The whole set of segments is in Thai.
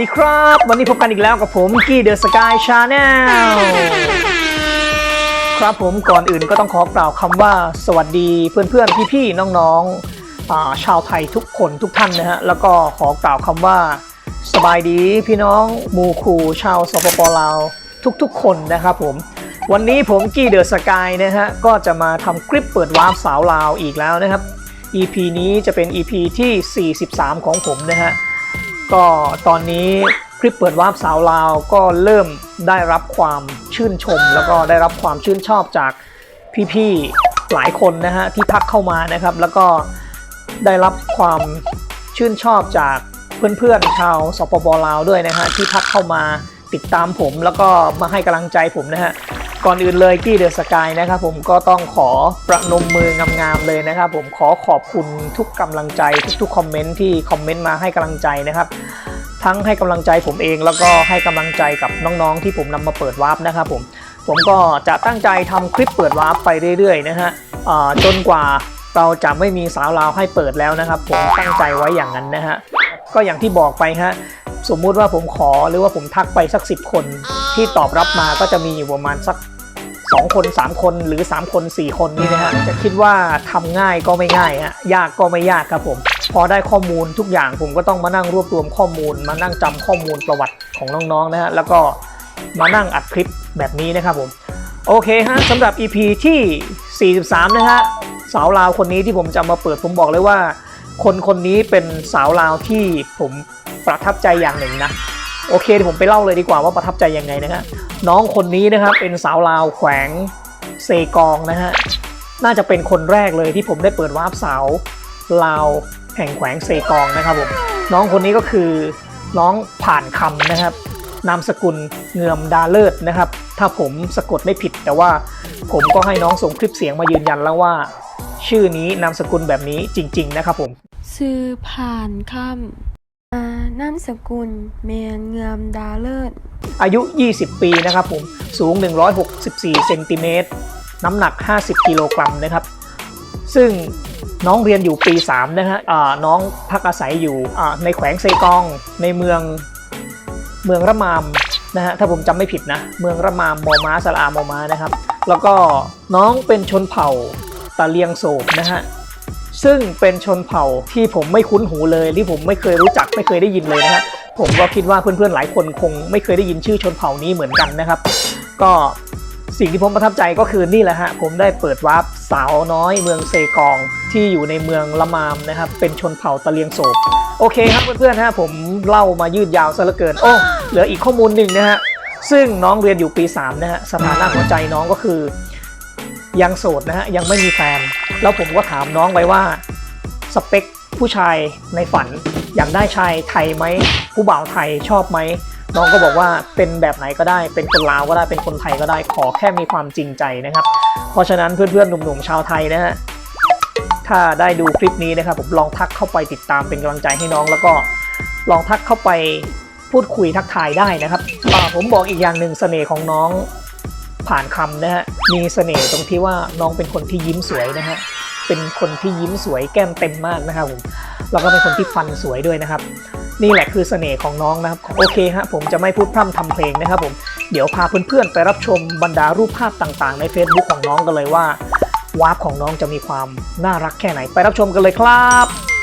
ดีครับ วันนี้พบกันอีกแล้วกับผมกี้เดอะสกายชาแนลครับผมก่อนอื่นก็ต้องขอกล่าวคำว่าสวัสดีเพื่อนๆ พี่ๆ น้องๆอ่าชาวไทยทุกคนทุกท่านนะฮะ แล้วก็ขอกล่าวคำว่า สบายดีพี่น้องมูคู ชาวสปปลาว ทุกๆ คนนะครับผม วันนี้ผมกี้เดอะสกายนะฮะ ก็จะมาทำคลิปเปิดวาร์ปสาวลาวอีกแล้วนะครับ EP นี้จะเป็น EP ที่ 43 ของผมนะฮะ ก็ตอนนี้คลิปเปิดวาร์ปสาวลาวก็เริ่มได้รับความชื่นชม แล้วก็ได้รับความชื่นชอบจากพี่ๆหลายคนนะฮะที่ทักเข้ามานะครับ แล้วก็ได้รับความชื่นชอบจากเพื่อนๆชาวสปปลาวด้วยนะฮะที่ทักเข้ามาติดตามผมแล้วก็มาให้กำลังใจผมนะฮะ ก่อนอื่นเลยกี้เดอะสกายนะครับผมก็ต้องขอประนมมืองามๆเลยนะครับผมขอขอบคุณทุกกำลังใจทุกๆคอมเมนต์ที่คอมเมนต์มาให้กำลังใจนะครับทั้งให้กำลังใจผมเองแล้วก็ให้กำลังใจกับน้องๆที่ผมนำมาเปิดวาร์ปนะครับผมผมก็จะตั้งใจทำคลิปเปิดวาร์ปไปเรื่อยๆนะฮะจนกว่าเราจะไม่มีสาวลาวให้เปิดแล้วนะครับ ผมตั้งใจไว้อย่างนั้นนะฮะก็อย่างที่บอกไปฮะ สมมุติว่าผมขอหรือว่าผมทักไปสัก 10 คน ที่ตอบรับมาก็จะมีอยู่ประมาณสัก 2 คน 3 คนหรือ 3 คน 4 คนนี่นะฮะจะคิดว่าทำง่ายก็ไม่ง่ายฮะยากก็ไม่ยากครับผม พอได้ข้อมูลทุกอย่างผมก็ต้องมานั่งรวบรวมข้อมูล มานั่งจำข้อมูลประวัติของน้องๆนะฮะแล้วก็มานั่งอัดคลิปแบบนี้นะครับผมโอเคฮะสำหรับ EP ที่ 43 นะฮะสาวลาวคนนี้ที่ผมจะมาเปิดผมบอกเลยว่า คนคนนี้เป็นสาวลาวที่ผม ประทับใจอย่างหนึ่งนะโอเคเดี๋ยวผมไปเล่าเลยดีกว่าว่าประทับใจยังไงนะฮะน้องคนนี้นะครับเป็นสาวลาวแขวงเซกองนะฮะน่าจะเป็นคนแรกเลยที่ผมได้เปิดวาร์ปสาวลาวแห่งแขวงเซกองนะครับผมน้องคนนี้ก็คือน้องผ่านคำนะครับนามสกุลเงือมดาเลิศนะครับ ถ้าผมสะกดไม่ผิด แต่ว่าผมก็ให้น้องส่งคลิปเสียงมายืนยันแล้วว่า ชื่อนี้นามสกุลแบบนี้จริง ๆ นะครับผม ซื้อผ่านคำ อ่านามสกุลเมียนเงือมดาเลิศ อายุ 20 ปีนะครับผม สูง 164 เซนติเมตร น้ำหนัก 50 กิโลกรัมนะครับ ซึ่งน้องเรียนอยู่ปี 3 นะฮะน้องพักอาศัยอยู่ในแขวงเซกอง ในเมืองเมืองระมามนะฮะ ถ้าผมจำไม่ผิดนะ เมืองระมามมอม้าสระอามอม้านะครับ แล้วก็น้องเป็นชนเผ่าตะเลียงโศกนะฮะ ซึ่งเป็นชนเผ่าที่ผมไม่คุ้นหูเลยที่ผมไม่เคยรู้จักไม่เคยได้ยินเลยนะฮะผมก็คิดว่าเพื่อนๆหลายคนคงไม่เคยได้ยินชื่อชนเผ่านี้เหมือนกันนะครับ ก็สิ่งที่ผมประทับใจก็คือนี่แหละฮะผมได้เปิดวาร์ปสาวน้อยเมืองเซกอง ที่อยู่ในเมืองละมามนะครับเป็นชนเผ่าตะเลียงโศกโอเคครับเพื่อนๆฮะผมเล่ามายืดยาวซะเหลือเกินโอ้เหลืออีกข้อมูลหนึ่งนะฮะซึ่งน้องเรียนอยู่ปี 3 นะฮะสถานะหัวใจน้องก็คือ ยังโสดนะฮะยังไม่มีแฟน แล้วผมก็ถามน้องไว้ว่าสเปคผู้ชายในฝัน อยากได้ชายไทยไหมผู้บ่าวไทยชอบไหมน้องก็บอกว่าเป็นแบบไหนก็ได้ เป็นคนลาวก็ได้เป็นคนไทยก็ได้ ขอแค่มีความจริงใจนะครับ เพราะฉะนั้นเพื่อนๆหนุ่มๆชาวไทยนะฮะถ้าได้ดูคลิปนี้นะครับผมลองทักเข้าไปติดตามเป็นกำลังใจให้น้อง แล้วก็ลองทักเข้าไปพูดคุยทักทายได้นะครับอ่าผมบอกอีกอย่างหนึ่งเสน่ห์ของน้อง ผ่านคำนะฮะมีเสน่ห์ตรงที่ว่าน้องเป็นคนที่ยิ้มสวยนะฮะเป็นคนที่ยิ้มสวยแก้มเต็มมากนะครับผมแล้วก็เป็นคนที่ฟันสวยด้วยนะครับ นี่แหละคือเสน่ห์ของน้องนะครับโอเคฮะผมจะไม่พูดพร่ำทำเพลงนะครับผมเดี๋ยวพาเพื่อนๆไปรับชมบรรดารูปภาพต่างๆ ใน Facebook ของน้องกันเลยว่าวาร์ปของน้องจะมีความน่ารักแค่ไหน ไปรับชมกันเลยครับ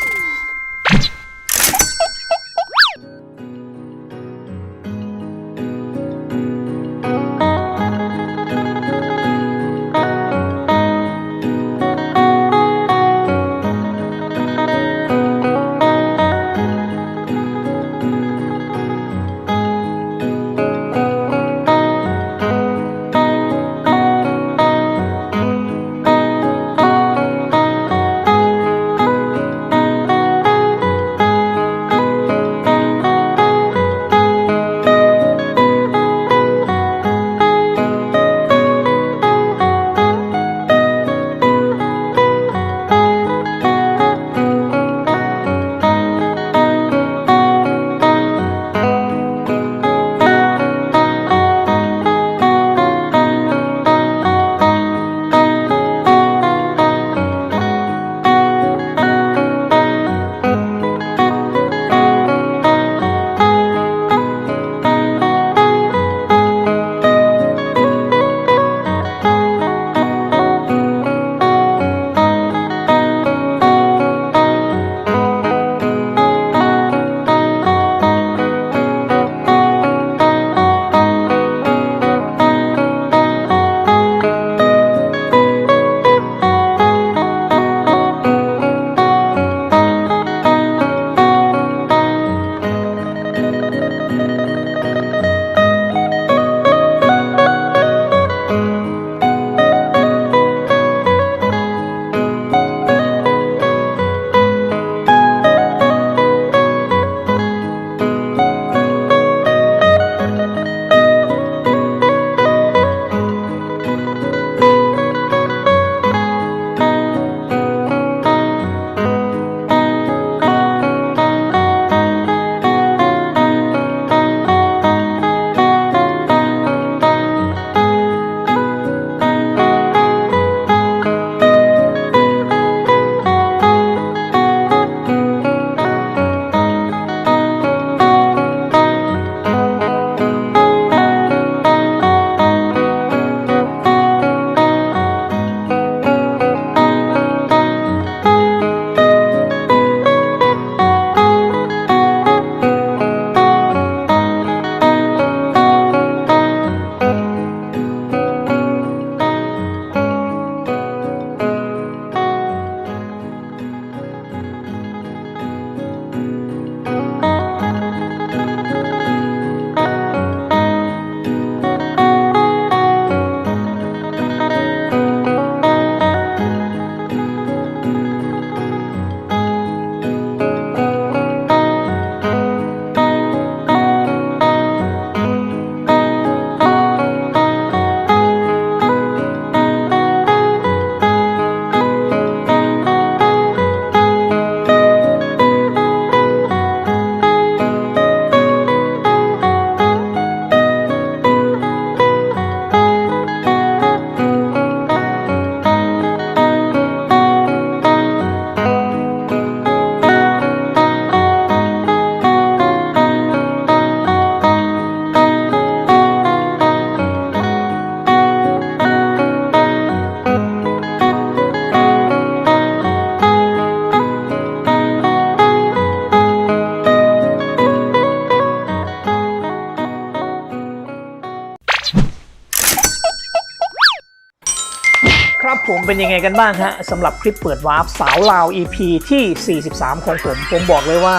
ครับผมเป็นยังไงกันบ้างฮะสำหรับคลิปเปิดวาร์ปสาวลาว EP ที่ 43 ของผม ผมบอกเลยว่า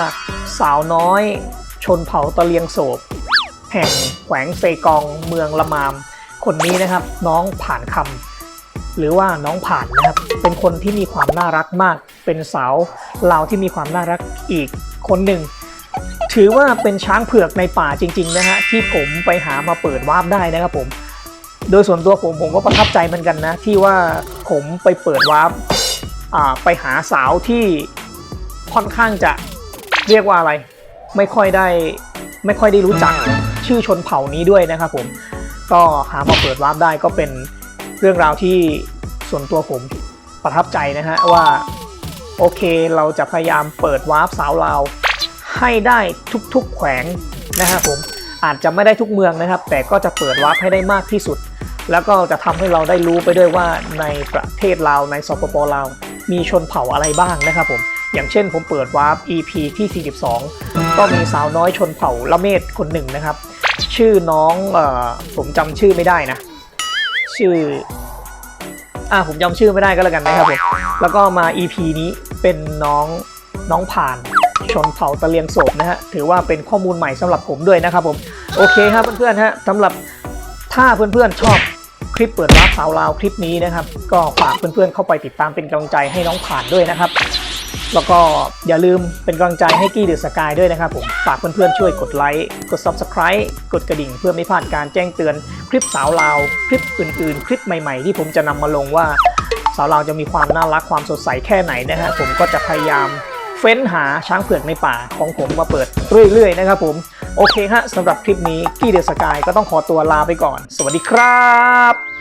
สาวน้อย ชนเผ่าตะเลียงโศบแห่งแขวงเซกองเมืองละมาม คนนี้นะครับน้องผ่านคำหรือว่าน้องผ่านนะครับ เป็นคนที่มีความน่ารักมาก เป็นสาวลาวที่มีความน่ารักอีกคนหนึ่งถือว่าเป็นช้างเผือกในป่าจริง ๆ นะฮะที่ผมไปหามาเปิดวาร์ปได้นะครับผม โดยส่วนตัวผมผมก็ประทับใจเหมือนกันนะ ที่ว่าผมไปเปิดวาร์ปไปหาสาวที่ค่อนข้างจะเรียกว่าอะไร ไม่ค่อยได้ไม่ค่อยได้รู้จักชื่อชนเผ่านี้ด้วยนะครับผมก็หามาเปิดวาร์ปได้ก็เป็นเรื่องราวที่ส่วนตัวผมประทับใจนะฮะว่าโอเคเราจะพยายามเปิดวาร์ปสาวลาวให้ได้ทุกๆแขวงนะครับผมอาจจะไม่ได้ทุกเมืองนะครับ แต่ก็จะเปิดวาร์ปให้ได้มากที่สุด แล้วก็จะทำให้เราได้รู้ไปด้วยว่าในประเทศลาวในสปปลาวมีชนเผ่าอะไรบ้างนะครับผมอย่างเช่นผมเปิดวาร์ป EP ที่ 42 ก็มีสาวน้อยชนเผ่าละเมศคนหนึ่งนะครับ ชื่อน้องออผมจำชื่อไม่ได้นะ ชื่ออ่าผมจำชื่อไม่ได้ก็แล้วกันนะครับผมแล้วก็มา EP นี้เป็นน้องน้องผ่านชนเผ่าตะเลียงโศกนะฮะถือว่าเป็นข้อมูลใหม่สำหรับผมด้วยนะครับผม โอเคครับเพื่อนๆฮะสำหรับถ้าเพื่อนๆชอบ คลิปเปิดร์ปสาวลาวคลิปนี้นะครับ ก็ฝากเพื่อนๆเข้าไปติดตามเป็นกำลังใจให้น้องผ่านด้วยนะครับ แล้วก็อย่าลืมเป็นกำลังใจให้กี้เดอะสกายด้วยนะครับผมฝากเพื่อนๆช่วยกดไลค์กด Subscribe กดกระดิ่งเพื่อไม่พลาดการแจ้งเตือนคลิปสาวลาว คลิปอื่นๆ คลิปใหม่ ๆ ที่ผมจะนำมาลงว่า สาวลาวจะมีความน่ารักความสดใสแค่ไหนนะฮะผมก็จะพยายามเฟ้นหาช้างเผือกในป่าของผมมาเปิดเรื่อยๆนะครับผม โอเคฮะสำหรับคลิปนี้กี้เดอะสกายก็ต้องขอตัวลาไปก่อน สวัสดีครับ